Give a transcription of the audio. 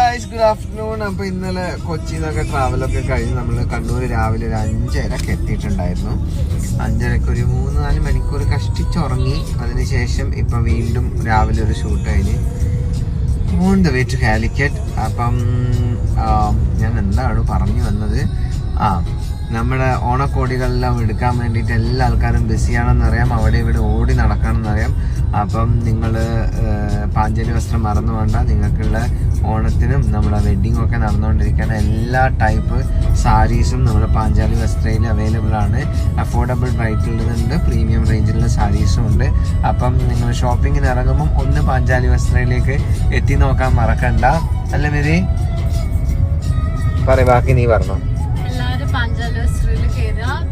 Guys good afternoon അപ്പൊ ഇന്നലെ കൊച്ചിയിൽ നിന്നൊക്കെ ട്രാവലൊക്കെ കഴിഞ്ഞ് നമ്മൾ കണ്ണൂർ രാവിലെ ഒരു അഞ്ചരക്ക് എത്തിയിട്ടുണ്ടായിരുന്നു. അഞ്ചരക്ക് ഒരു മൂന്ന് നാല് മണിക്കൂർ കഷ്ടിച്ചുറങ്ങി. അതിനുശേഷം ഇപ്പൊ വീണ്ടും രാവിലെ ഒരു ഷൂട്ട് കഴിഞ്ഞ് on the way to Calicut അപ്പം ഞാൻ എന്താണ് പറഞ്ഞു വന്നത്? ആ നമ്മുടെ ഓണക്കോടികളെല്ലാം എടുക്കാൻ വേണ്ടിയിട്ട് എല്ലാ ആൾക്കാരും ബിസിയാണെന്നറിയാം അവിടെ ഇവിടെ ഓടി അപ്പം നിങ്ങൾ പാഞ്ചലി വസ്ത്രം മറന്നു വേണ്ട. നിങ്ങൾക്കുള്ള ഓണത്തിനും നമ്മുടെ വെഡ്ഡിങ്ങും ഒക്കെ നടന്നുകൊണ്ടിരിക്കുന്ന എല്ലാ ടൈപ്പ് സാരീസും നമ്മുടെ പാഞ്ചാലി വസ്ത്രയിൽ അവൈലബിൾ ആണ്. അഫോർഡബിൾ റേറ്റിലുണ്ട് പ്രീമിയം റേഞ്ചിലുള്ള സാരീസും ഉണ്ട്. അപ്പം നിങ്ങൾ ഷോപ്പിങ്ങിന് ഇറങ്ങുമ്പം ഒന്ന് പാഞ്ചാലി വസ്ത്രയിലേക്ക് എത്തി നോക്കാൻ മറക്കണ്ട. അല്ല മേരി? പറ ബാക്കി നീ പറഞ്ഞോ. എല്ലാവരും പാഞ്ചാലി വസ്ത്രയിൽ കയറുക.